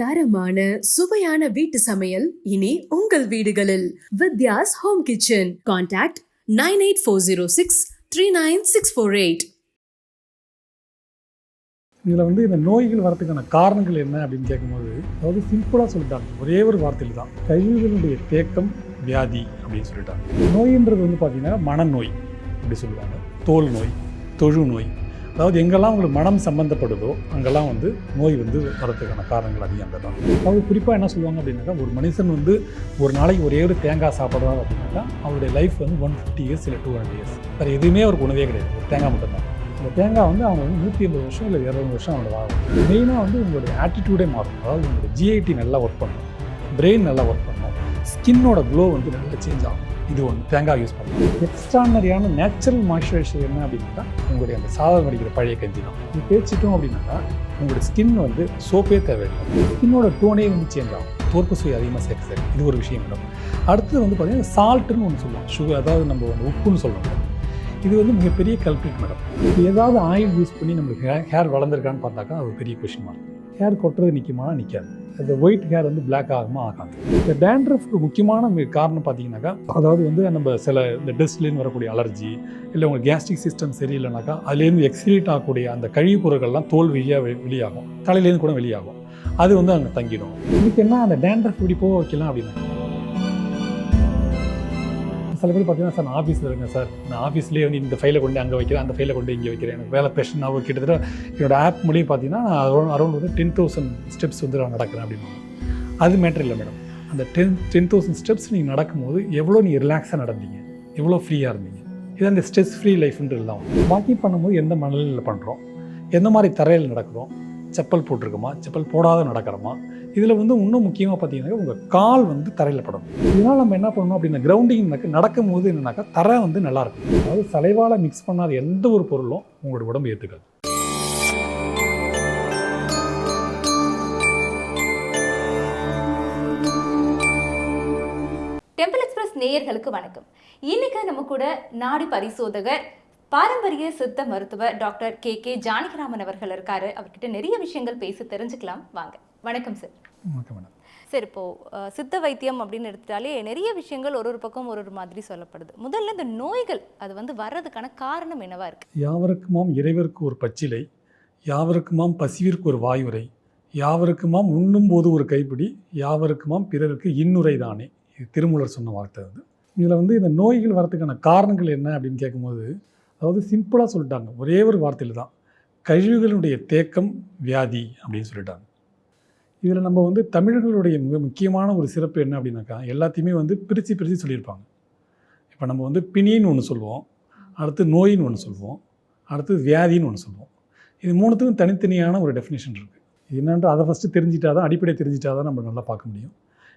தரமான சுவையான வீட்டு சமையல் இனி உங்கள் வீடுகளில். Vidya's home kitchen. Contact nine eight four zero six three nine six four eight. இதில் வந்து இந்த நோய்கள் வரதுக்கான காரணங்கள் என்ன அப்படின்னு கேட்கும்போது அதாவது சிம்பிளாக சொல்லிட்டாங்க. ஒரே ஒரு வார்த்தையில் தான். கழிவுகளுடைய தேக்கம் வியாதி அப்படின்னு சொல்லிட்டாங்க. நோயின்றது வந்து பார்த்திங்கன்னா மனநோய் அப்படி சொல்லுவாங்க. தோல் நோய் தொழு நோய் அதாவது எங்கெல்லாம் உங்களுக்கு மனம் சம்மந்தப்படுதோ அங்கெல்லாம் வந்து நோய் வந்து வரதுக்கான காரணங்கள் அதிகம் அங்கே தான். அவங்க குறிப்பாக என்ன சொல்லுவாங்க அப்படின்னாக்கா ஒரு மனுஷன் வந்து ஒரு நாளைக்கு ஒரே ஒரு தேங்காய் சாப்பிட்றாரு அப்படின்னாக்கா அவருடைய லைஃப் வந்து ஒன் ஃபிஃப்டி இயர்ஸ் இல்லை டூ ஹண்ட்ரட் இயர்ஸ் வேறு எதுவுமே அவருக்கு உணவே கிடையாது. ஒரு தேங்காய் மட்டும்தான் இந்த தேங்காய் வந்து அவங்க வந்து நூற்றி ஐம்பது வருஷம் இல்லை இரநூறு வருஷம் அவங்க வாழும் மெயினாக வந்து உங்களுடைய ஆட்டிடியூடே மாறும். அதாவது உங்களுடைய ஜிஐடி நல்லா ஒர்க் பண்ணணும் பிரெயின் நல்லா ஒர்க் பண்ணணும் ஸ்கின்னோட க்ளோ வந்து நல்லா சேஞ்ச் ஆகும். இது ஒன்று. தேங்காய் யூஸ் பண்ணலாம். எக்ஸ்ட்ரானரியான நேச்சுரல் மாய்ஸ்சரைசர் என்ன அப்படின்னா உங்களுடைய அந்த சாதம் வடிக்கிற பழைய கஞ்சி தான். இது தேய்ச்சிட்டோம் அப்படின்னாக்கா உங்களோட ஸ்கின் வந்து சோப்பே தேவையில்லை. ஸ்கின்னோட டோனே வந்து சேஞ்ச் ஆகும். தோற்பு சுவை அதிகமாக சேர்க்க சரி. இது ஒரு விஷயம் மேடம் அடுத்தது வந்து பார்த்தீங்கன்னா சால்ட்டுன்னு ஒன்று சொல்லுவோம் சுகர் அதாவது நம்ம வந்து உப்புன்னு சொல்லுவோம் இது வந்து மிகப்பெரிய கல்பிட் மேடம் ஏதாவது ஆயில் யூஸ் பண்ணி நம்மளுக்கு ஹேர் ஹேர் வளர்ந்துருக்கான்னு பார்த்தாக்கா அது ஒரு பெரிய கொஷின் மார்க் ஹேர் கொட்டுறது நிற்குமா நிற்காது இந்த ஒயிட் ஹேர் வந்து பிளாக் ஆகுமா ஆகாது. இந்த டேண்ட்ரஃப்க்கு முக்கியமான காரணம் பார்த்தீங்கன்னாக்கா அதாவது வந்து நம்ம சில இந்த டஸ்ட்லேருந்து வரக்கூடிய அலர்ஜி இல்லை உங்களுக்கு கேஸ்ட்ரிக் சிஸ்டம் சரியில்லைனாக்கா அதுலேருந்து எக்ஸ்கிரீட் ஆகக்கூடிய அந்த கழிவுப் பொருட்கள்லாம் தோல் வழியாக வெ- வெளியாகும். தலையிலேருந்து கூட வெளியாகும். அது வந்து அங்கே தங்கிடும். இதுக்கு என்ன அந்த டேண்ட்ரஃப் இப்படி போக வைக்கலாம் அப்படின்னா சில பேர் பார்த்தீங்கன்னா சார் நான் ஆஃபீஸில் இருக்கேன் சார். நான் ஆஃபீஸ்லேயே வந்து இந்த ஃபைலை கொண்டு அங்கே வைக்கிறேன் அந்த ஃபைலை கொண்டு இங்கே வைக்கிறேன். எனக்கு வேலை பிரச்சனை ஆகும் கிட்டத்தட்ட என்னோட ஆப் மூலியம் பார்த்தீங்கன்னா அரௌண்ட் அரௌண்ட் வந்து டென் தௌசண்ட் ஸ்டெப்ஸ் வந்து நான் நடக்கிறேன் அப்படின்னு. அது மேட்டர் இல்லை மேடம் அந்த டென் டென் தௌசண்ட் ஸ்டெப்ஸ் நீங்கள் நடக்கும்போது எவ்வளோ நீங்கள் ரிலாக்ஸாக நடந்தீங்க? எவ்வளோ ஃப்ரீயாக இருந்தீங்க? இது அந்த ஸ்ட்ரெஸ் ஃப்ரீ லைஃப்ன்றது தான் வாக்கிங் பண்ணும்போது எந்த மனநிலையில் பண்ணுறோம் எந்த மாதிரி தரையில் நடக்கிறோம்? செப்பல் போட்டிருக்கோமா? செப்பல் போடாத நடக்கிறோமா? இதில் வந்து இன்னும் முக்கியமாக பார்த்தீங்கன்னா உங்கள் கால் வந்து தரையில் படணும். இதனால் நம்ம என்ன பண்ணணும் அப்படின்னா கிரவுண்டிங் நடக்கும் போது என்னன்னாக்கா தரை வந்து நல்லா இருக்கும். அதாவது சலைவால் மிக்ஸ் பண்ணாத எந்த ஒரு பொருளும் உங்களோட உடம்பு ஏற்றுக்காது டெம்பிள் எக்ஸ்பிரஸ் நேயர்களுக்கு வணக்கம். இன்னைக்கு நம்ம கூட நாடி பரிசோதகர் பாரம்பரிய சித்த மருத்துவர் டாக்டர் கே கே ஜானகிராமன் அவர்கள் இருக்காரு. அவர்கிட்ட நிறைய விஷயங்கள் பேசி தெரிஞ்சுக்கலாம். வாங்க. வணக்கம் சார் ஓகே மேடம். சார் இப்போ அஹ், சித்த வைத்தியம் அப்படின்னு எடுத்துட்டாலே நிறைய விஷயங்கள் ஒரு ஒரு பக்கம் ஒரு ஒரு மாதிரி சொல்லப்படுது. முதல்ல இந்த நோய்கள் அது வந்து வர்றதுக்கான காரணம் என்னவா இருக்கு? யாவருக்குமாம் இறைவருக்கு ஒரு பச்சிலை யாவருக்குமாம் பசிவிற்கு ஒரு வாயுரை யாவருக்குமாம் உண்ணும்போது ஒரு கைப்பிடி யாவருக்குமாம் பிறருக்கு இன்னுரை தானே. இது திருமூலர் சொன்ன வார்த்தை அது. இதில் வந்து இந்த நோய்கள் வரதுக்கான காரணங்கள் என்ன அப்படின்னு கேட்கும்போது அதாவது சிம்பிளாக சொல்லிட்டாங்க. ஒரே ஒரு வார்த்தையில் தான் கழிவுகளுடைய தேக்கம் வியாதி அப்படின்னு சொல்லிட்டாங்க. இதில் நம்ம வந்து தமிழர்களுடைய மிக முக்கியமான ஒரு சிறப்பு என்ன அப்படின்னாக்கா எல்லாத்தையுமே வந்து பிரித்து பிரித்து சொல்லியிருப்பாங்க. இப்போ நம்ம வந்து பிணின்னு ஒன்று சொல்லுவோம் அடுத்து நோயின்னு ஒன்று சொல்லுவோம் அடுத்து வியாதின்னு ஒன்று சொல்லுவோம். இது மூணுத்துக்கும் தனித்தனியான ஒரு டெஃபினேஷன் இருக்குது என்னன்ற அதை ஃபஸ்ட்டு தெரிஞ்சிட்டா தான் அடிப்படை தெரிஞ்சிட்டா தான் நம்ம நல்லா பார்க்க முடியும்.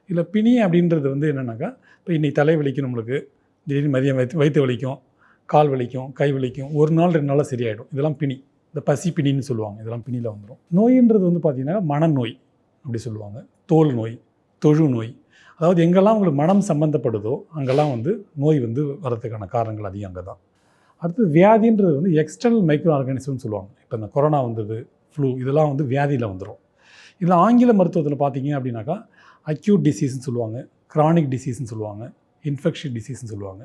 இதில் பிணி அப்படின்றது வந்து என்னென்னாக்கா இப்போ இன்னைக்கு தலை வலிக்கும் நம்மளுக்கு திடீர்னு மதியம் வயிற்று வயிற்று வலிக்கும் கால் வலிக்கும் கை வலிக்கும் ஒரு நாள் ரெண்டு நாளாக சரியாயிடும். இதெல்லாம் பிணி. இந்த பசி பிணின்னு சொல்லுவாங்க. இதெல்லாம் பிணியில் வந்துடும் நோயின்றது வந்து பார்த்திங்கன்னா மனநோய். அப்படி சொல்லுவாங்க. தோல் நோய் தொழு நோய். அதாவது எங்கெல்லாம் உங்களுக்கு மனம் சம்மந்தப்படுதோ அங்கெல்லாம் வந்து நோய் வந்து வரதுக்கான காரணங்கள் அதிகம் அங்கே தான் அடுத்து வியாதின்றது வந்து எக்ஸ்டர்னல் மைக்ரோ ஆர்கானிசம்னு சொல்லுவாங்க. இப்போ இந்த கொரோனா வந்தது ஃப்ளூ இதெல்லாம் வந்து வியாதியில் வந்துடும் இதில் ஆங்கில மருத்துவத்தில் பார்த்தீங்க அப்படின்னாக்கா அக்யூட் டிசீஸ்னு சொல்லுவாங்க க்ரானிக் டிசீஸ்னு சொல்லுவாங்க இன்ஃபெக்ஷன் டிசீஸ்னு சொல்லுவாங்க.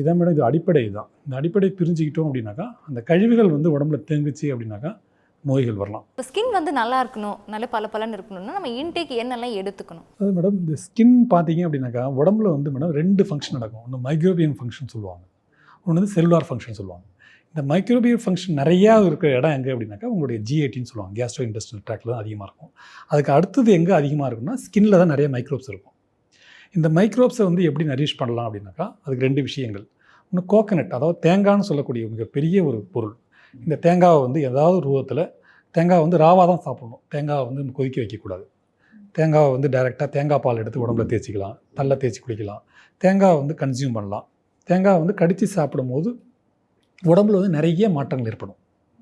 இதான் மேடம் இது அடிப்படை தான். இந்த அடிப்படை பிரிஞ்சுக்கிட்டோம் அப்படின்னாக்கா அந்த கழிவுகள் வந்து உடம்புல தேங்குச்சு அப்படின்னாக்கா நோய்கள் வரலாம். இப்போ ஸ்கின் வந்து நல்லா இருக்கணும் நல்ல பல பலன்னு இருக்கணும்னா நம்ம இன்டேக் என்னெல்லாம் எடுத்துக்கணும்? அது மேடம் இந்த ஸ்கின் பார்த்தீங்க அப்படின்னாக்கா உடம்புல வந்து மேடம் ரெண்டு ஃபங்க்ஷன் நடக்கும். ஒன்று மைக்ரோபியன் ஃபங்க்ஷன் சொல்லுவாங்க. ஒன்று வந்து செல்லுலார் ஃபங்க்ஷன் சொல்லுவாங்க. இந்த மைக்ரோபியன் ஃபங்க்ஷன் நிறையா இருக்கிற இடம் எங்கே அப்படின்னாக்கா உங்களுடைய ஜிஐடின்னு சொல்லுவாங்க. கேஸ்ட்ரோ இண்டஸ்ட்ரியல் ட்ராக்ல தான் அதிகமாக இருக்கும். அதுக்கு அடுத்தது எங்கே அதிகமாக இருக்கும்னா ஸ்கின்ல தான் நிறைய மைக்ரோப்ஸ் இருக்கும். இந்த மைக்ரோப்ஸை வந்து எப்படி நரிஷ் பண்ணலாம் அப்படின்னாக்கா அதுக்கு ரெண்டு விஷயங்கள். ஒன்று கோகனட் அதாவது தேங்காய்னு சொல்லக்கூடிய மிகப்பெரிய ஒரு பொருள். இந்த தேங்காவை வந்து ஏதாவது ஒரு ரூபத்தில் தேங்காய் வந்து ராவாக தான் சாப்பிடணும். தேங்காவை வந்து கொதிக்க வைக்கக்கூடாது. தேங்காவை வந்து டைரெக்டாக தேங்காய் பால் எடுத்து உடம்புல தேய்ச்சிக்கலாம். தள்ள தேய்ச்சி குடிக்கலாம். தேங்காய் வந்து கன்சியூம் பண்ணலாம். தேங்காய் வந்து கடித்து சாப்பிடும்போது உடம்புல வந்து நிறைய மாற்றங்கள் ஏற்படும்.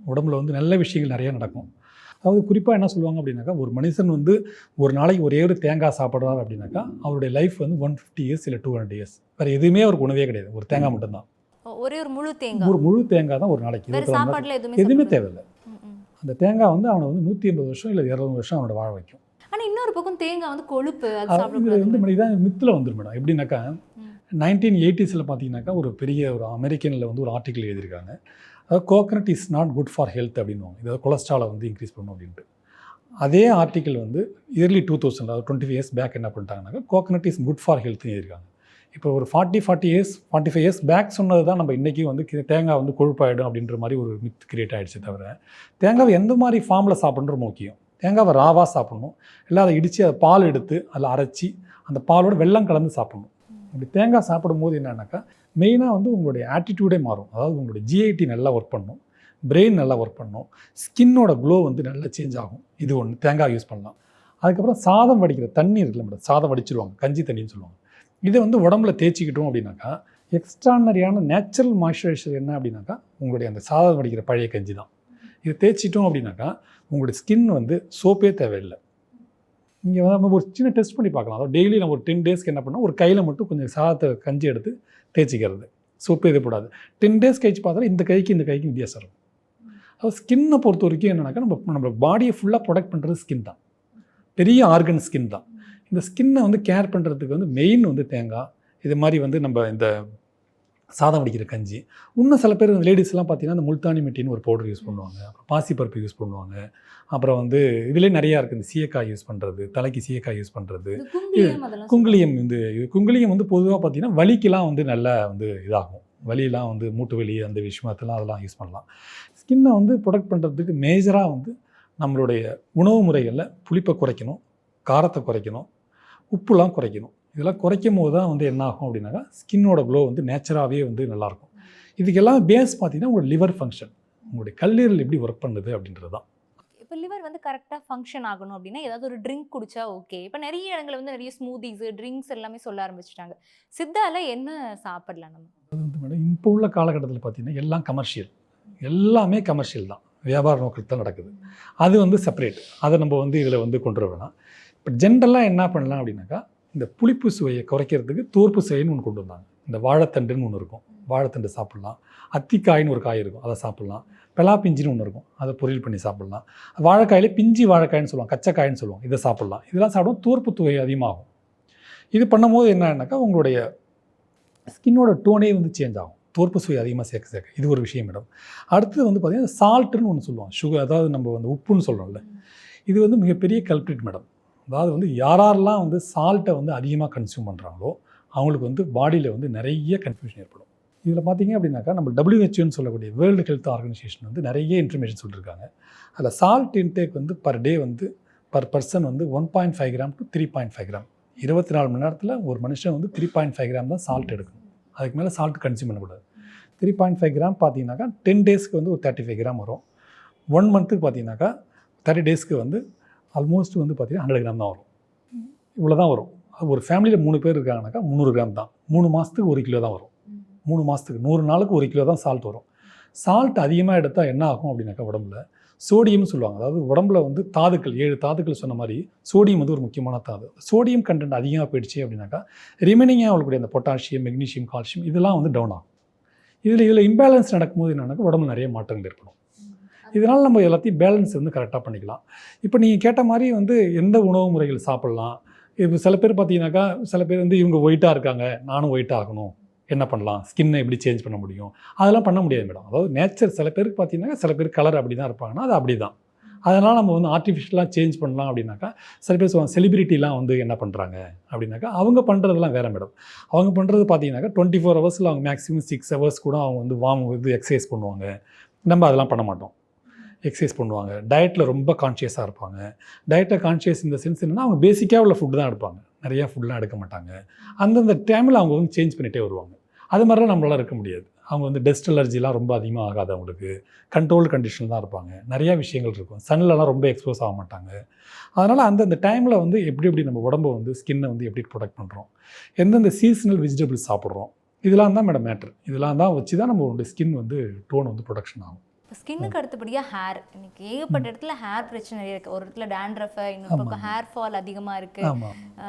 உடம்புல வந்து நல்ல விஷயங்கள் நிறைய நடக்கும். அதாவது குறிப்பாக என்ன சொல்லுவாங்க அப்படின்னாக்கா ஒரு மனுஷன் வந்து ஒரு நாளைக்கு ஒரே ஒரு தேங்காய் சாப்பிட்றாரு அப்படின்னாக்கா அவருடைய லைஃப் வந்து ஒன் ஃபிஃப்டி இயர்ஸ் இல்லை டூ ஹண்ட்ரட் இயர்ஸ் வேறு எதுவுமே அவருக்கு உணவே கிடையாது. ஒரு தேங்காய் மட்டும்தான். ஒரே ஒரு முழு தேங்காய். ஒரு முழு தேங்காய் தான் ஒரு நாளைக்கு மணி சாப்பாடுல எதுவுமே. எதுவுமே தேவையில்லை. அந்த தேங்காய் வந்து அவனை வந்து நூற்றி ஐம்பது வருஷம் இல்லை இரநூறு வருஷம் அவனோட வாழ வைக்கும். ஆனா இன்னொரு பக்கம் தேங்காய் வந்து கொழுப்பு இது வந்து மேடம் இதான் மித்தில் வந்துடும் மேடம் எப்படின்னாக்கா. நைன்டீன் எயிட்டிஸில் பார்த்தீங்கன்னாக்கா ஒரு பெரிய ஒரு அமெரிக்கனில் வந்து ஒரு ஆர்டிக்கல் எழுதியிருக்காங்க. அதாவது coconut is not good for health அப்படின்னுவாங்க. இதாவது கொலஸ்ட்ராலை வந்து இன்க்ரீஸ் பண்ணும் அப்படின்ட்டு. அதே ஆர்டிக்கல் வந்து இயர்லி டூ தௌசண்ட் அதாவது டுவெண்ட்டி இயர்ஸ் பேக் என்ன பண்ணிட்டாங்கன்னாக்கா கோகனட் இஸ் குட் ஃபார் ஹெல்த்னு எழுதியிருக்காங்க. இப்போ ஒரு forty forty years forty five years back சொன்னது தான் நம்ம இன்றைக்கி வந்து தேங்காய் வந்து கொழுப்பாயிடும் அப்படின்ற மாதிரி ஒரு மித் கிரியேட் ஆகிடுச்சு தவிர தேங்காவை எந்த மாதிரி ஃபார்மில் சாப்பிட்ற முக்கியம். தேங்காவை ராவாக சாப்பிடணும். இல்லை அதை இடித்து அதை பால் எடுத்து அதில் அரைச்சி அந்த பாலோட வெல்லம் கலந்து சாப்பிடணும். இப்படி தேங்காய் சாப்பிடும்போது என்னன்னாக்கா மெயினாக வந்து உங்களுடைய ஆட்டிடியூடே மாறும். அதாவது உங்களுடைய ஜிஐடி நல்லா ஒர்க் பண்ணும். பிரெயின் நல்லா ஒர்க் பண்ணும். ஸ்கின்னோட க்ளோ வந்து நல்லா சேஞ்ச் ஆகும். இது ஒன்று தேங்காய் யூஸ் பண்ணலாம். அதுக்கப்புறம் சாதம் வடிக்கிற தண்ணி இருக்குல்ல மேடம் சாதம் வடிச்சிருவாங்க. கஞ்சி தண்ணின்னு சொல்லுவாங்க. இதை வந்து உடம்புல தேய்ச்சிக்கிட்டோம் அப்படின்னாக்கா எக்ஸ்ட்ரானரியான நேச்சுரல் மாய்ஸ்சரைசர் என்ன அப்படின்னாக்கா உங்களுடைய அந்த சாதம் வடிக்கிற பழைய கஞ்சி தான். இதை தேய்ச்சிட்டோம் அப்படின்னாக்கா உங்களுடைய ஸ்கின் வந்து சோப்பே தேவையில்லை. இங்கே வந்து நம்ம ஒரு சின்ன டெஸ்ட் பண்ணி பார்க்கலாம். அதாவது டெய்லி நம்ம ஒரு டென் டேஸ்க்கு என்ன பண்ணால் ஒரு கையில் மட்டும் கொஞ்சம் சாதத்தை கஞ்சி எடுத்து தேய்ச்சிக்கிறது. சோப்பு இது போடாது. டென் டேஸ் கழிச்சு பார்த்தா இந்த கைக்கு இந்த கைக்கு வித்தியாசம் இருக்கும். அதாவது ஸ்கின்னை பொறுத்த வரைக்கும் என்னன்னாக்கா நம்ம நம்ம பாடியை ஃபுல்லாக ப்ரொடெக்ட் பண்ணுறது ஸ்கின் தான். பெரிய ஆர்கன் ஸ்கின் தான். இந்த ஸ்கின்னை வந்து கேர் பண்ணுறதுக்கு வந்து மெயின் வந்து தேங்காய். இது மாதிரி வந்து நம்ம இந்த சாதம் வடிக்கிற கஞ்சி. இன்னும் சில பேர் லேடிஸ்லாம் பார்த்தீங்கன்னா இந்த முல்தானி மெட்டின்னு ஒரு பவுடர் யூஸ் பண்ணுவாங்க. அப்புறம் பாசிப்பருப்பு யூஸ் பண்ணுவாங்க. அப்புறம் வந்து இதுலேயே நிறையா இருக்குது இந்த சீயக்காய் யூஸ் பண்ணுறது தலைக்கு சீயக்காய் யூஸ் பண்ணுறது குங்குளியம் வந்து குங்குளியம் வந்து பொதுவாக பார்த்தீங்கன்னா வலிக்கெல்லாம் வந்து நல்லா வந்து இதாகும். வலியெல்லாம் வந்து மூட்டு வலி அந்த விஷயத்தெல்லாம் அதெல்லாம் யூஸ் பண்ணலாம். ஸ்கின்னை வந்து ப்ரொடெக்ட் பண்ணுறதுக்கு மேஜராக வந்து நம்மளுடைய உணவு முறைகளில் புளிப்பை குறைக்கணும் காரத்தை குறைக்கணும் உப்புலாம் குறைக்கணும். இதெல்லாம் குறைக்கும் போது தான் வந்து என்ன ஆகும் அப்படின்னாக்கா ஸ்கின்னோட க்ளோ வந்து நேச்சராகவே வந்து நல்லாயிருக்கும் இதுக்கெல்லாம் பேஸ் பார்த்தீங்கன்னா உங்களோட லிவர் ஃபங்க்ஷன் உங்களுடைய கல்லீரல் எப்படி ஒர்க் பண்ணுது அப்படின்றது தான். இப்போ லிவர் வந்து கரெக்டாக ஃபங்க்ஷன் ஆகணும் அப்படின்னா ஏதாவது ஒரு ட்ரிங்க் குடிச்சா ஓகே இப்போ நிறைய இடங்கள்ல வந்து நிறைய ஸ்மூதிஸ் ட்ரிங்க்ஸ் எல்லாமே சொல்ல ஆரம்பிச்சிட்டாங்க. சித்தால என்ன சாப்பிடலாம் நம்ம? அது வந்து மேடம் இப்போ உள்ள காலகட்டத்தில் பார்த்தீங்கன்னா எல்லாம் கமர்ஷியல் எல்லாமே கமர்ஷியல் தான். வியாபார நோக்கில் தான் நடக்குது. அது வந்து செப்பரேட் அதை நம்ம வந்து இதில் வந்து கொண்டு வர வேணாம். இப்போ ஜென்ரலாக என்ன பண்ணலாம் அப்படின்னாக்கா இந்த புளிப்பு சுவையை குறைக்கிறதுக்கு தோற்பு சுவைன்னு ஒன்று கொண்டு வந்தாங்க. இந்த வாழைத்தண்டுன்னு ஒன்று இருக்கும். வாழைத்தண்டு சாப்பிட்லாம். அத்திக்காயின்னு ஒரு காய் இருக்கும். அதை சாப்பிட்லாம். பெலாப்பிஞ்சின்னு ஒன்று இருக்கும். அதை பொரியல் பண்ணி சாப்பிட்லாம். வாழைக்காயிலே பிஞ்சி வாழைக்காயின்னு சொல்லுவாங்க. கச்சக்காயின்னு சொல்லுவாங்க. இதை சாப்பிட்லாம். இதெல்லாம் சாப்பிடும் தோற்பு துவை அதிகமாகும். இது பண்ணும்போது என்னன்னாக்கா உங்களுடைய ஸ்கின்னோட டோனே வந்து சேஞ்ச் ஆகும். தோற்பு சுவை அதிகமாக சேர்க்க சேர்க்க. இது ஒரு விஷயம் மேடம். அடுத்தது வந்து பார்த்திங்கன்னா சால்ட்டுன்னு ஒன்று சொல்லுவோம் சுகர் அதாவது நம்ம வந்து உப்புன்னு சொல்கிறோம்ல இது வந்து மிகப்பெரிய கல்பிரிட் மேடம். அதாவது வந்து யாரெல்லாம் வந்து சால்ட்டை வந்து அதிகமாக கன்சியூம் பண்ணுறாங்களோ அவங்களுக்கு வந்து பாடியில் வந்து நிறைய கன்ஃபியூஷன் ஏற்படும். இதில் பார்த்தீங்க அப்படின்னாக்கா நம்ம டபிள்யூஹெச்ஓன்னு சொல்லக்கூடிய வேர்ல்டு ஹெல்த் ஆர்கனைசேஷன் வந்து நிறைய இன்ஃபர்மேஷன் சொல்லியிருக்காங்க அதில் சால்ட் இன்டேக் வந்து பர் டே வந்து பர் பர்சன் வந்து one point five gram to three point five gram இருபத்தி நாலு மணி நேரத்தில் ஒரு மனுஷன் வந்து த்ரீ பாயிண்ட் ஃபைவ் கிராம் தான் சால்ட் எடுக்கணும் அதுக்கு மேலே சால்ட் கன்சியூம் பண்ணக்கூடாது. த்ரீ பாயிண்ட் ஃபைவ் கிராம் பார்த்தீங்கன்னாக்கா டென் டேஸ்க்கு வந்து ஒரு தேர்ட்டி ஃபைவ் கிராம் வரும் ஒன் மந்த்துக்கு பார்த்தீங்கன்னாக்கா தேர்ட்டி டேஸ்க்கு வந்து ஆல்மோஸ்ட் வந்து பார்த்தீங்கன்னா ஹண்ட்ரட் கிராம் தான் வரும். இவ்வளோ தான் வரும். அது ஒரு ஃபேமிலியில் மூணு பேர் இருக்காங்கனாக்கா முந்நூறு கிராம் தான். மூணு மாதத்துக்கு ஒரு கிலோ தான் வரும். மூணு மாதத்துக்கு நூறு நாளுக்கு ஒரு கிலோ தான் சால்ட் வரும். சால்ட் அதிகமாக எடுத்தால் என்ன ஆகும் அப்படின்னாக்கா உடம்புல? சோடியம்னு சொல்லுவாங்க. அதாவது உடம்புல வந்து தாதுக்கள் ஏழு தாதுக்கள் சொன்ன மாதிரி சோடியம் வந்து ஒரு முக்கியமான தாது. சோடியம் கண்டென்ட் அதிகமாக போயிடுச்சு அப்படின்னாக்கா ரிமைனிங்காக அவளுடைய அந்த பொட்டாசியம் மெக்னீஷியம் கால்சியம் இதெல்லாம் வந்து டவுன் ஆகும். இதில் இதில் இம்பேலன்ஸ் நடக்கும்போது என்னன்னாக்கா உடம்புல நிறைய மாற்றங்கள் ஏற்படும். இதனால் நம்ம எல்லாத்தையும் பேலன்ஸ் வந்து கரெக்டாக பண்ணிக்கலாம். இப்போ நீங்கள் கேட்ட மாதிரி வந்து எந்த உணவு முறைகள் சாப்பிட்லாம்? இப்போ சில பேர் பார்த்தீங்கன்னாக்கா சில பேர் வந்து இவங்க ஒயிட்டாக இருக்காங்க நானும் ஒயிட் ஆகணும். என்ன பண்ணலாம்? ஸ்கின்னை எப்படி சேஞ்ச் பண்ண முடியும்? அதெல்லாம் பண்ண முடியாது மேடம் அதாவது நேச்சர் சில பேருக்கு பார்த்தீங்கன்னா சில பேர் கலர் அப்படி தான் இருப்பாங்கன்னா அது அப்படி தான் அதனால் நம்ம வந்து ஆர்டிஃபிஷியலாக சேஞ்ச் பண்ணலாம் அப்படின்னாக்கா சில பேர் சொல்லுவாங்க செலிபிரிட்டிலாம் வந்து என்ன பண்ணுறாங்க அப்படின்னாக்கா அவங்க பண்ணுறதெல்லாம் வேறு மேடம் அவங்க பண்ணுறது பார்த்தீங்கன்னாக்கா டுவெண்ட்டி ஃபோர் ஹவர்ஸில் அவங்க மேக்ஸிமம் சிக்ஸ் ஹவர்ஸ் கூட அவங்க வந்து வார்ம் இது எக்ஸசைஸ் பண்ணுவாங்க. நம்ம அதெல்லாம் பண்ண மாட்டோம். எக்ஸசைஸ் பண்ணுவாங்க. டயட்டில் ரொம்ப கான்ஷியஸாக இருப்பாங்க. டயட்டை கான்ஷியஸ் இந்த சென்ஸ் என்னென்னா அவங்க பேசிக்காக உள்ள ஃபுட்டு தான் எடுப்பாங்க. நிறையா ஃபுட்லாம் எடுக்க மாட்டாங்க. அந்தந்த டைமில் அவங்க வந்து சேஞ்ச் பண்ணிகிட்டே வருவாங்க. அது மாதிரிலாம் நம்மளால இருக்க முடியாது. அவங்க வந்து டஸ்ட் அலர்ஜிலாம் ரொம்ப அதிகமாக ஆகாது அவங்களுக்கு. கண்ட்ரோல் கண்டிஷன் தான் இருப்பாங்க. நிறையா விஷயங்கள் இருக்கும். சன்லலாம் ரொம்ப எக்ஸ்போஸ் ஆக மாட்டாங்க. அதனால் அந்தந்த டைமில் வந்து எப்படி எப்படி நம்ம உடம்பை வந்து ஸ்கின்னை வந்து எப்படி ப்ரொடெக்ட் பண்ணுறோம் எந்தெந்த சீசனல் வெஜிடபிள்ஸ் சாப்பிட்றோம். இதெல்லாம் தான் மேடம் மேட்ரு இதெல்லாம் தான் வச்சு தான் நம்மளுடைய ஸ்கின் வந்து டோன் வந்து ப்ரொடக்ஷன் ஆகும். ஸ்கின்னுக்கு அடுத்தபடியா ஹேர் இன்னைக்கு ஏகப்பட்ட இடத்துல ஹேர் பிரச்சனை நிறைய இருக்கு. ஒரு இடத்துல டேண்ட்ரஃப் இன்னொரு பக்கம் ஹேர் ஃபால் அதிகமா இருக்கு.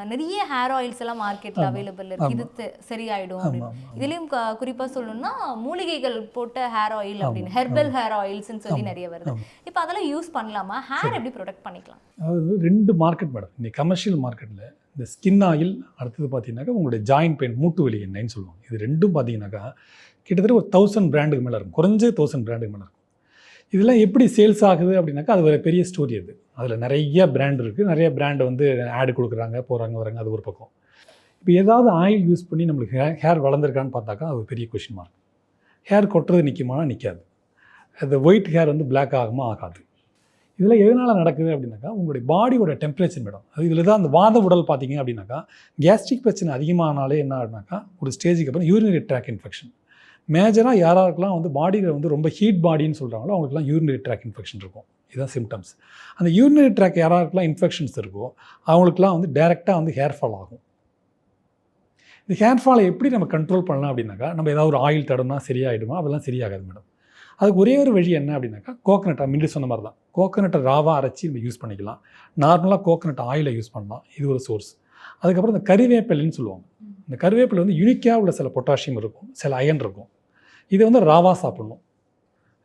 நிறைய ஹேர் ஆயில்ஸ் எல்லாம் மார்க்கெட்ல அவைலபிள் இருக்கு. இது சரியாயிடும் அப்படின்னு. இதுலயும் க- குறிப்பா சொல்லணும்னா மூலிகைகள் போட்ட ஹேர் ஆயில் அப்படின்னு. ஹெர்பல் ஹேர் ஆயில்ஸ்னு சொல்லி நிறைய வருது. இப்போ அதெல்லாம் யூஸ் பண்ணலாமா? ஹேர் எப்படி ப்ரொடெக்ட் பண்ணிக்கலாம்? அதாவது ரெண்டு மார்க்கெட் மேடம் இந்த கமர்ஷியல் மார்க்கெட்டில் இந்த ஸ்கின் ஆயில் அடுத்தது பார்த்தீங்கன்னாக்கா உங்களுடைய ஜாயின்ட் பெயின் மூட்டு வலி எண்ணெய்ன்னு சொல்லுவாங்க. இது ரெண்டும் பார்த்தீங்கன்னாக்கா கிட்டத்தட்ட ஒரு தௌசண்ட் பிராண்டுக்கு மேலே இருக்கும். குறைஞ்ச தௌசண்ட் பிராண்டுக்கு மேலே இருக்கும். இதெல்லாம் எப்படி சேல்ஸ் ஆகுது அப்படின்னாக்கா அது ஒரு பெரிய ஸ்டோரி அது. அதில் நிறைய பிராண்ட் இருக்குது நிறைய பிராண்ட் வந்து ஆடு கொடுக்குறாங்க போகிறாங்க வராங்க அது ஒரு பக்கம். இப்போ ஏதாவது ஆயில் யூஸ் பண்ணி நம்மளுக்கு ஹே ஹேர் வளர்ந்துருக்கான்னு பார்த்தாக்கா அது பெரிய கொஷின் மார்க் ஹேர் கொட்டுறது நிற்குமானா நிற்காது அந்த ஒயிட் ஹேர் வந்து பிளாக் ஆகுமா? ஆகாது. இதில் எதனால் நடக்குது அப்படின்னாக்கா உங்களுடைய பாடியோட டெம்பரேச்சர் மேடம். அது இதில் தான் அந்த வாத உடல் பார்த்தீங்க அப்படின்னாக்கா கேஸ்ட்ரிக் பிரச்சனை அதிகமானாலே என்ன ஆகுனாக்கா ஒரு ஸ்டேஜுக்கு அப்புறம் யூரினரி ட்ராக் இன்ஃபெக்ஷன் மேஜராக யாராருக்கெல்லாம் வந்து பாடியில் வந்து ரொம்ப ஹீட் பாடின்னு சொல்கிறாங்களோ அவங்களுக்குலாம் யூரினரி ட்ராக் இன்ஃபெக்ஷன் இருக்கும். இதுதான் சிம்டம்ஸ் அந்த யூரினரி ட்ராக் யாராருக்கெல்லாம் இன்ஃபெக்ஷன்ஸ் இருக்கோ அவங்களுக்குலாம் வந்து டைரெக்டாக வந்து ஹேர் ஃபால் ஆகும். இந்த ஹேர் ஃபாலை எப்படி நம்ம கண்ட்ரோல் பண்ணலாம் அப்படின்னாக்கா நம்ம ஏதாவது ஒரு ஆயில் தடம்னா சரியாயிடுமா? அதெல்லாம் சரியாகாது மேடம் அதுக்கு ஒரே ஒரு வழி என்ன அப்படின்னாக்கா கோகனட்டை முன்னாடி சொன்ன மாதிரி தான் கோகனட்டை ராவாக அரைச்சி நம்ம யூஸ் பண்ணிக்கலாம். நார்மலாக கோகனட் ஆயிலை யூஸ் பண்ணலாம். இது ஒரு சோர்ஸ் அதுக்கப்புறம் இந்த கறிவேப்பிலைன்னு சொல்லுவாங்க. இந்த கருவேப்பிலை வந்து யூனிக்காக உள்ள சில பொட்டாசியம் இருக்கும். சில அயன் இருக்கும். இதை வந்து ராவாக சாப்பிடணும்.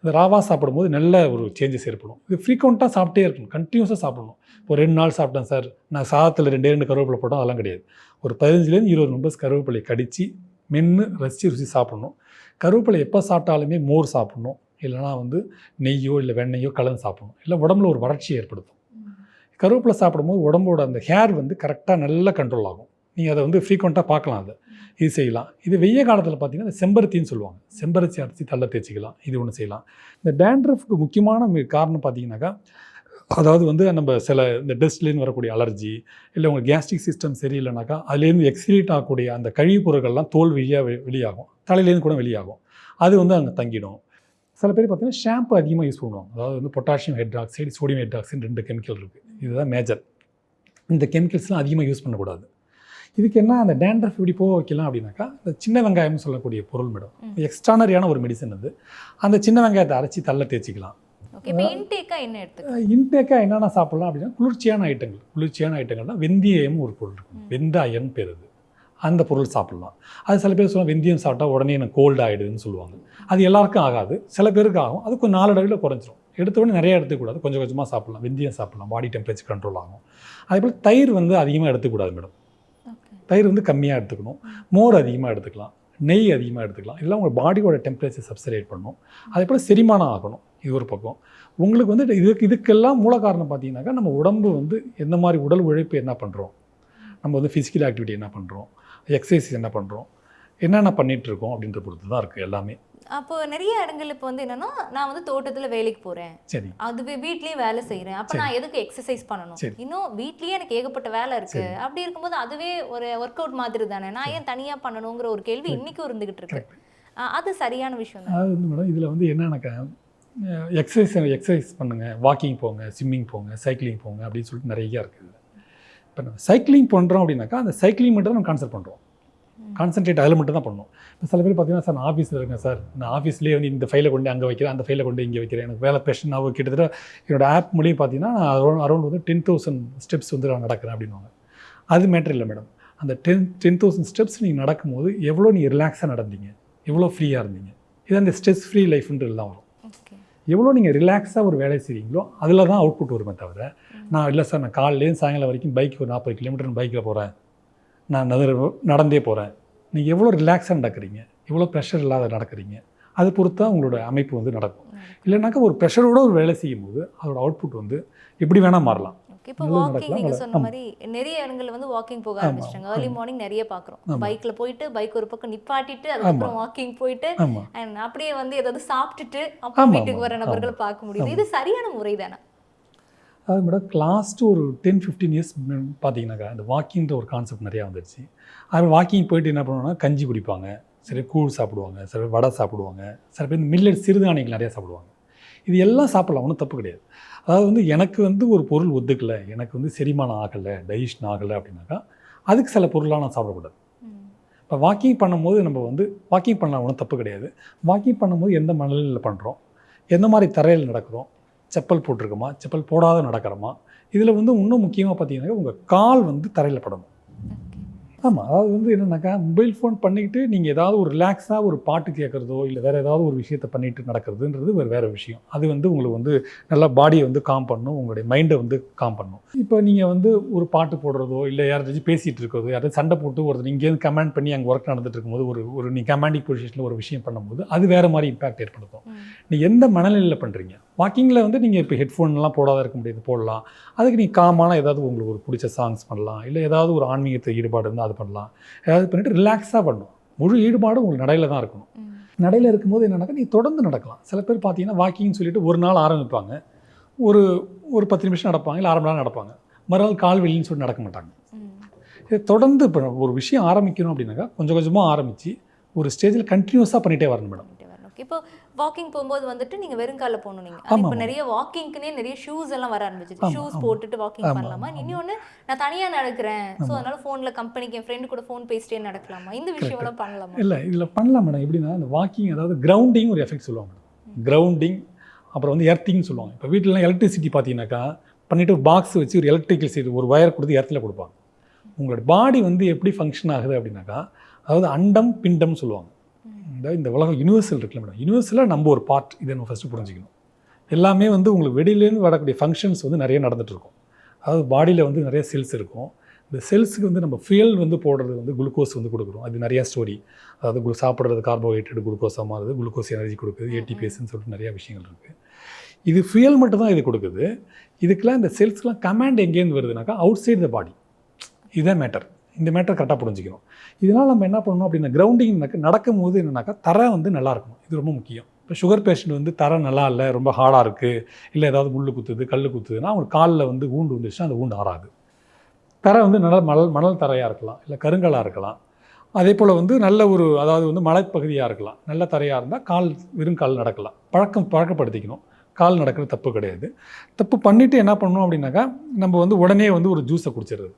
இந்த ராவாக சாப்பிடும்போது நல்ல ஒரு சேஞ்சஸ் ஏற்படும். இது ஃப்ரீக்வெண்ட்டாக சாப்பிட்டே இருக்கணும். கண்டினியூஸாக சாப்பிடணும். இப்போ ரெண்டு நாள் சாப்பிட்டேன் சார் நான் சாதத்தில் ரெண்டே ரெண்டு கருவேப்பிலை போட்டோம் அதெல்லாம் கிடையாது. ஒரு பதினஞ்சுலேருந்து இருபது மெம்பர்ஸ் கருவேப்பிலை கடித்து மென்று ரசித்து ருசி சாப்பிடணும். கருவேப்பிலை எப்போ சாப்பிட்டாலுமே மோர் சாப்பிடணும். இல்லைனா வந்து நெய்யோ இல்லை வெண்ணெய்யோ கலந்து சாப்பிடணும். இல்லை உடம்புல ஒரு வறட்சி ஏற்படுத்தும். கருவேப்பிலை சாப்பிடும்போது உடம்போட அந்த ஹேர் வந்து கரெக்டாக நல்லா கண்ட்ரோல் ஆகும். நீங்கள் அதை வந்து ஃப்ரீக்வெண்ட்டாக பார்க்கலாம் அதை. இது செய்யலாம். இது வெய்ய காலத்தில் பார்த்தீங்கன்னா செம்பருத்தின்னு சொல்லுவாங்க. செம்பருத்தி அரைச்சி தள்ள தேய்ச்சிக்கலாம். இது ஒன்று செய்யலாம். இந்த டேண்ட்ரஃப்க்கு முக்கியமான காரணம் பார்த்தீங்கன்னாக்கா அதாவது வந்து நம்ம சில இந்த டஸ்ட்லேருந்து வரக்கூடிய அலர்ஜி இல்லை உங்கள் கேஸ்ட்ரிக் சிஸ்டம் சரியில்லைனாக்கா அதுலேருந்து எக்ஸிலேட் ஆகக்கூடிய அந்த கழிவுப் பொருட்கள்லாம் தோல் வெளியாக வெ- வெளியாகும். தலையிலேருந்து கூட வெளியாகும். அது வந்து அங்கே தங்கிடும். சில பேர் பார்த்தீங்கன்னா ஷாம்பு அதிகமாக யூஸ் பண்ணுவாங்க. அதாவது வந்து பொட்டாசியம் ஹைட்ராக்சைடு சோடியம் ஹைட்ராக்சைடு ரெண்டு கெமிக்கல் இருக்குது இதுதான் மேஜர் இந்த கெமிக்கல்ஸ்லாம் அதிகமாக யூஸ் பண்ணக்கூடாது. இதுக்கு என்ன அந்த டேண்ட்ரஃப் இப்படி போக வைக்கலாம் அப்படின்னாக்கா இந்த சின்ன வெங்காயம்னு சொல்லக்கூடிய பொருள் மேடம். எக்ஸ்ட்ரானரியான ஒரு மெடிசன் அது. அந்த சின்ன வெங்காயத்தை அரைச்சி தள்ள தேய்ச்சிக்கலாம். இன்டேக்காக என்னென்ன சாப்பிடலாம் அப்படின்னா குளிர்ச்சியான ஐட்டங்கள் குளிர்ச்சியான ஐட்டங்கள்னா வெந்தயம் ஒரு பொருள் இருக்கும். வெந்தாயன் பேர் அது அந்த பொருள் சாப்பிடலாம். அது சில பேர் சொல்லுவாங்க வெந்தயம் சாப்பிட்டா உடனே எனக்கு கோல்டு ஆகிடுதுன்னு சொல்லுவாங்க. அது எல்லாருக்கும் ஆகாது. சில பேருக்கு ஆகும். அது கொஞ்சம் நாளடைவில் குறைஞ்சிரும். எடுத்த உடனே நிறைய எடுத்துக்கூடாது. கொஞ்சம் கொஞ்சமாக சாப்பிடலாம். வெந்தயம் சாப்பிடலாம். பாடி டெம்பரேச்சர் கண்ட்ரோல் ஆகும். அதே போல் தயிர் வந்து அதிகமாக எடுத்துக்கூடாது மேடம். தயிர் வந்து கம்மியாக எடுத்துக்கணும். மோர் அதிகமாக எடுத்துக்கலாம். நெய் அதிகமாக எடுத்துக்கலாம். இதெல்லாம் உங்கள் பாடியோட டெம்பரேச்சர் சப்சரேட் பண்ணும். அதே போல் செரிமானம் ஆகணும். இது ஒரு பக்கம். உங்களுக்கு வந்து இதுக்கு இதுக்கெல்லாம் மூல காரணம் பார்த்தீங்கன்னாக்கா நம்ம உடம்பு வந்து எந்த மாதிரி உடல் உழைப்பு என்ன பண்ணுறோம் நம்ம வந்து ஃபிசிக்கல் ஆக்டிவிட்டி என்ன பண்ணுறோம் எக்ஸசைஸ் என்ன பண்ணுறோம் என்னென்ன பண்ணிகிட்ருக்கோம் இருக்கோம் அப்படின்ற பொறுத்து தான் இருக்குது எல்லாமே. அப்போ நிறைய இடங்கள் இப்போ வந்து என்னன்னா நான் வந்து தோட்டத்துல வேலைக்கு போறேன். சரி. அதுவே வீட்லயே வேலை செய்றேன். அப்ப நான் எதுக்கு எக்ஸசைஸ் பண்ணணும். இன்னும் வீட்லயே எனக்கு ஏகப்பட்ட வேலை இருக்கு. அப்படி இருக்கும்போது அதுவே ஒரு ஒர்க் அவுட் மாதிரி தானே? நான் ஏன் தனியா பண்ணணுங்கிற ஒரு கேள்வி இன்னைக்கும் இருந்துகிட்டு இருக்கு. அது சரியான விஷயம் தான். அதாவது வந்து மேடம் இதில் வந்து என்னன்னாக்கா எக்ஸசைஸ் எக்ஸசைஸ் பண்ணுங்கள் வாக்கிங் போங்க ஸ்விம்மிங் போங்க சைக்கிளிங் போங்க அப்படின்னு சொல்லிட்டு நிறைய இருக்குது இப்போ நம்ம சைக்கிளிங் பண்ணுறோம் அப்படின்னாக்கா அந்த சைக்கிளிங் மட்டும் தான் நம்ம கான்சென்ட் பண்ணுறோம் கான்சென்ட்ரேட் அதில் மட்டும் தான் பண்ணணும். இப்போ சில பேர் பார்த்தீங்கன்னா சார் நான் ஆஃபீஸில் இருக்கேன் சார். நான் ஆஃபீஸ்லேயே வந்து இந்த ஃபைலை கொண்டு அங்கே வைக்கிறேன் அந்த ஃபைலை கொண்டு இங்கே வைக்கிறேன். எனக்கு வேலை பிரஷன் நான் கிட்டத்தட்ட என்னோட ஆப் மூலியம் பார்த்தீங்கன்னா நான் அரௌண்ட் அரௌண்ட் வந்து டென் தௌசண்ட் ஸ்டெப்ஸ் வந்து நான் நடக்கிறேன் அப்படின்வாங்க அது மேட்டர் இல்லை மேடம் அந்த டென் டென் தௌசண்ட் ஸ்டெப்ஸ் நீங்கள் நடக்கும்போது எவ்வளோ நீங்கள் ரிலாக்ஸாக நடந்தீங்க? எவ்வளோ ஃப்ரீயாக இருந்தீங்க? இது அந்த ஸ்ட்ரெஸ் ஃப்ரீ லைஃப்ன்றது தான் வரும். எவ்வளோ நீங்கள் ரிலாக்ஸாக ஒரு வேலை செய்கிறீங்களோ அதில் தான் அவுட்புட் வருமே தவிர நான் இல்லை சார் நான் காலையிலேருந்து சாயங்காலம் வரைக்கும் பைக் ஒரு நாற்பது கிலோமீட்டர் பைக்கில் போகிறேன் நான் நகர நடந்தே போகிறேன் நீங்கள் எவ்வளோ ரிலாக்ஸாக நடக்கிறீங்க? எவ்வளோ ப்ரெஷர் இல்லாத நடக்கிறீங்க? அது பொறுத்து தான் உங்களோட அமைப்பு வந்து நடக்கும். இல்லைனாக்கா ஒரு ப்ரெஷரோட ஒரு வேலை செய்யும்போது அதோட அவுட்புட் வந்து எப்படி வேணால் மாறலாம். இப்போ வாக்கிங் நடக்கலாம், நீங்க நல்லது. சொன்ன. மாதிரி நிறைய இடங்கள்ல வந்து வாக்கிங் போக ஆரம்பிச்சிட்டாங்க. ஏர்லி. மார்னிங் நிறைய பாக்குறோம். ஆமா. பைக்ல போயிட்டு பைக் ஒரு பக்கம் நிப்பாட்டிட்டு அதுக்கப்புறம் வாக்கிங் போயிட்டு and அப்படியே வந்து ஏதாவது சாப்பிட்டுட்டு அப்புறம் வீட்டுக்கு வர நபர்களை பார்க்க முடியுது. இது சரியான முறை தானே? அது மேடம் லாஸ்ட்டு ஒரு டென் ஃபிஃப்டீன் இயர்ஸ் பார்த்தீங்கன்னாக்கா இந்த வாக்கிங்கிற ஒரு கான்செப்ட் நிறையா வந்துருச்சு. அது வாக்கிங் போயிட்டு என்ன பண்ணுவோம்னா கஞ்சி குடிப்பாங்க. சில கூழ் சாப்பிடுவாங்க சில பேர் வடை சாப்பிடுவாங்க சில பேர் மில்லட் சிறுதானியங்கள் நிறையா சாப்பிடுவாங்க. இது எல்லாம் சாப்பிடலாம் ஒன்றும் தப்பு கிடையாது. அதாவது வந்து எனக்கு வந்து ஒரு பொருள் ஒத்துக்கலை எனக்கு வந்து செரிமானம் ஆகலை டைஜஷன் ஆகலை அப்படின்னாக்கா அதுக்கு சில பொருளாக நான் சாப்பிடக்கூடாது. இப்போ வாக்கிங் பண்ணும்போது நம்ம வந்து வாக்கிங் பண்ணலாம் ஒன்றும் தப்பு கிடையாது. வாக்கிங் பண்ணும்போது எந்த மணலில் பண்ணுறோம் எந்த மாதிரி தரையில் நடக்கிறோம் செப்பல் போட்டிருக்கோமா? செப்பல் போடாத நடக்கிறோமா? இதில் வந்து இன்னும் முக்கியமாக பார்த்தீங்கன்னா உங்கள் கால் வந்து தரையில் படணும். ஆமாம் அதாவது வந்து என்னென்னாக்கா மொபைல் ஃபோன் பண்ணிக்கிட்டு நீங்கள் ஏதாவது ஒரு ரிலாக்ஸாக ஒரு பாட்டு கேட்குறதோ இல்லை வேறு ஏதாவது ஒரு விஷயத்தை பண்ணிட்டு நடக்கிறதுன்றது வேறு வேறு விஷயம். அது வந்து உங்களுக்கு வந்து நல்லா பாடியை வந்து காம் பண்ணும் உங்களுடைய மைண்டை வந்து காம் பண்ணும். இப்போ நீங்கள் வந்து ஒரு பாட்டு போடுறதோ இல்லை யாராச்சும் பேசிகிட்டு இருக்கிறதோ யாராவது சண்டை போட்டு ஒருத்தர் இங்கேருந்து கமாண்ட் பண்ணி அங்கே ஒர்க் நடந்துட்டு இருக்கும்போது ஒரு ஒரு நீ கமாண்டிக் பொசிஷனில் ஒரு விஷயம் பண்ணும்போது அது வேறு மாதிரி இம்பாக்ட் ஏற்படுத்தும். நீ எந்த மனநிலையில் பண்ணுறீங்க வாக்கிங்கில் வந்து நீங்கள் இப்போ ஹெட்ஃபோன்லாம் போடாத இருக்க முடியாது போடலாம். அதுக்கு நீ காமான ஏதாவது உங்களுக்கு ஒரு பிடிச்ச சாங்ஸ் பண்ணலாம் இல்லை ஏதாவது ஒரு ஆன்மீகத்தை ஈடுபாடு இருந்தால் அது பண்ணலாம். ஏதாவது பண்ணிட்டு ரிலாக்ஸாக பண்ணணும் முழு ஈடுபாடு உங்களுக்கு நடையில் தான் இருக்கணும். நடையில் இருக்கும்போது என்னன்னாக்கா நீ தொடர்ந்து நடக்கலாம். சில பேர் பார்த்தீங்கன்னா வாக்கிங்னு சொல்லிட்டு ஒரு நாள் ஆரம்பிப்பாங்க. ஒரு ஒரு பத்து நிமிஷம் நடப்பாங்க இல்லை அரை மணி நேரம் நடப்பாங்க. மறுநாள் கால் வெளின்னு சொல்லி நடக்க மாட்டாங்க. இதை தொடர்ந்து இப்போ ஒரு விஷயம் ஆரம்பிக்கணும் அப்படின்னாக்கா கொஞ்சம் கொஞ்சமாக ஆரம்பித்து ஒரு ஸ்டேஜில் கண்டினியூஸாக பண்ணிகிட்டே வரணும் மேடம் இப்போ வாக்கிங் போகும்போது வந்துட்டு நீங்க வெறும் கால்ல போகணும் நீங்க. ஆமா, இப்போ. நிறைய வாக்கிங்க்குனே நிறைய ஷூஸ் எல்லாம் வர ஆரம்பிச்சிச்சு ஷூஸ். போட்டுட்டு வாக்கிங் பண்ணலாமா? ஆமா, இன்னொன்னு நான் தனியா நடக்கிறேன். ஸோ. அதனால ஃபோன்ல கம்பெனிக்கு என் ஃப்ரெண்டு கூட ஃபோன் பேசிட்டே நடக்கலாமா? இந்த விஷயம் எல்லாம் பண்ணலாமா? இல்லை இதில் பண்ணலாம் மேடம் எப்படின்னா இந்த வாக்கிங் அதாவது கிரவுண்டிங் ஒரு எஃபெக்ட் சொல்லுவாங்க கிரவுண்டிங் அப்புறம் வந்து எர்த்திங்னு சொல்லுவாங்க. இப்போ வீட்டிலலாம் எலக்ட்ரிசிட்டி பார்த்தீங்கன்னாக்கா பண்ணிவிட்டு ஒரு பாக்ஸ் வச்சு ஒரு எலக்ட்ரிக்கல் சீட் ஒரு ஒயர் கொடுத்து எர்த்தில் கொடுப்பாங்க. உங்களோட பாடி வந்து எப்படி ஃபங்க்ஷன் ஆகுது அப்படின்னாக்கா அதாவது அண்டம் பிண்டம் சொல்லுவாங்க. இந்த இந்த உலகம் யூனிவர்சல் இருக்குல்ல மேடம் யூனிவர்சலில் நம்ம ஒரு பார்ட் இதை நம்ம ஃபஸ்ட்டு புரிஞ்சுக்கணும். எல்லாமே வந்து உங்களுக்கு வெளியிலேருந்து வரக்கூடிய ஃபங்க்ஷன்ஸ் வந்து நிறைய நடந்துட்டு இருக்கும். அதாவது பாடியில் வந்து நிறைய செல்ஸ் இருக்கும். இந்த செல்ஸுக்கு வந்து நம்ம ஃபியல் வந்து போடுறது வந்து குளுக்கோஸ் வந்து கொடுக்குறோம். அது நிறையா ஸ்டோரி அதாவது குளு சாப்பிட்றது கார்போஹைட்ரேட் குளுக்கோஸாக மாறுது குளுக்கோஸ் எனர்ஜி கொடுக்குது ஏடிபிஎஸ்ன்னு சொல்லிட்டு நிறைய விஷயங்கள் இருக்குது இது ஃபியல் மட்டும் தான் இது கொடுக்குது. இதுக்கெல்லாம் இந்த செல்ஸ்க்கெலாம் கமாண்ட் எங்கேருந்து வருதுனாக்கா அவுட் சைடு த பாடி இதுதான் மேட்டர் இந்த மேட்டர் கரெக்டாக புரிஞ்சிக்கணும். இதனால் நம்ம என்ன பண்ணணும் அப்படின்னா கிரவுண்டிங்னாக்கா நடக்கும் போது என்னன்னாக்கா தரை வந்து நல்லா இருக்கணும். இது ரொம்ப முக்கியம். இப்போ சுகர் பேஷண்ட் வந்து தரை நல்லா இல்லை ரொம்ப ஹார்டாக இருக்குது இல்லை ஏதாவது முள் குத்துது கல் குத்துதுன்னா அவங்க காலில் வந்து ஊண்டு வந்துச்சுன்னா அந்த ஊண்டு ஆறாது. தரை வந்து நல்ல மணல் மணல் தரையாக இருக்கலாம் இல்லை கருங்கலாக இருக்கலாம். அதே போல் வந்து நல்ல ஒரு அதாவது வந்து மலைப்பகுதியாக இருக்கலாம். நல்ல தரையாக இருந்தால் கால் வெறும் கால் நடக்கலாம். பழக்கம் பழக்கப்படுத்திக்கணும். கால் நடக்கிறது தப்பு கிடையாது. தப்பு பண்ணிவிட்டு என்ன பண்ணணும் அப்படின்னாக்கா நம்ம வந்து உடனே வந்து ஒரு ஜூஸை குடிச்சிடுறது.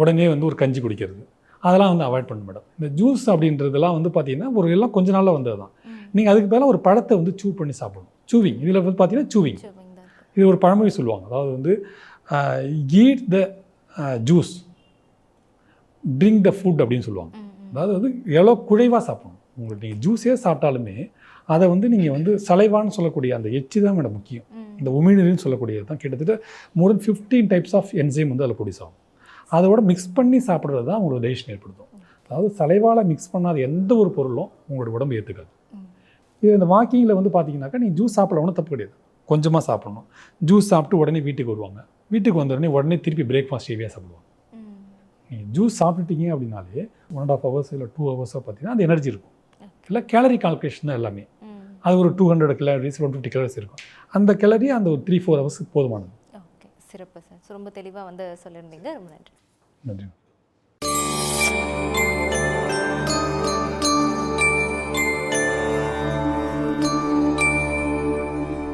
உடனே வந்து ஒரு கஞ்சி குடிக்கிறது. அதெல்லாம் வந்து அவாய்ட் பண்ண மேடம் இந்த ஜூஸ் அப்படின்றதெல்லாம் வந்து பார்த்தீங்கன்னா ஒரு எல்லாம் கொஞ்ச நாளில் வந்தது தான் நீங்கள் அதுக்கு பதிலாக ஒரு பழத்தை வந்து சூ பண்ணி சாப்பிடணும். சூவிங் இதில் வந்து பார்த்தீங்கன்னா சூவிங் இது ஒரு பழமொழி சொல்லுவாங்க. அதாவது வந்து eat the juice drink the food அப்படின்னு சொல்லுவாங்க. அதாவது வந்து எவ்வளோ குழைவாக சாப்பிடணும். உங்களுக்கு நீங்கள் ஜூஸே சாப்பிட்டாலுமே அதை வந்து நீங்கள் வந்து சலைவான்னு சொல்லக்கூடிய அந்த எச்சி தான் மேடம் முக்கியம். இந்த உமிழ்நீர்னு சொல்லக்கூடியது தான். கிட்டத்தட்ட more than fifteen types of enzyme வந்து அதில் ப்ரொடியூஸ் ஆகும். அதோட மிக்ஸ் பண்ணி சாப்பிட்றது தான் உங்களுக்கு டைஜஷன் ஏற்படுத்தும். அதாவது சலைவால் மிக்ஸ் பண்ணாத எந்த ஒரு பொருளும் உங்களோட உடம்பு ஏற்றுக்காது இது இந்த வாக்கிங்கில் வந்து பார்த்தீங்கன்னாக்கா நீங்கள் ஜூஸ் சாப்பிட ஒன்றும் தப்பு கிடையாது. கொஞ்சமாக சாப்பிடணும். ஜூஸ் சாப்பிட்டு உடனே வீட்டுக்கு வருவாங்க. வீட்டுக்கு வந்த உடனே உடனே திருப்பி பிரேக்ஃபாஸ்ட் ஹெவியாக சாப்பிடுவாங்க. நீங்கள் ஜூஸ் சாப்பிட்டுட்டீங்க அப்படின்னாலே ஒன் அண்ட் ஆஃப் ஹவர்ஸ் இல்லை டூ ஹவர்ஸோ பார்த்தீங்கன்னா அந்த எனர்ஜி இருக்கும். இல்லை கேலரி கால்குலேஷன் தான் எல்லாமே. அது ஒரு two hundred calories one fifty calories இருக்கும். அந்த கேலரி அந்த ஒரு த்ரீ ஃபோர் ஹவர்ஸுக்கு போதுமானது. சிறப்பு சார். ரொம்ப தெளிவாக வந்து சொல்லியிருந்தீங்க. ரொம்ப நன்றி. நன்றி.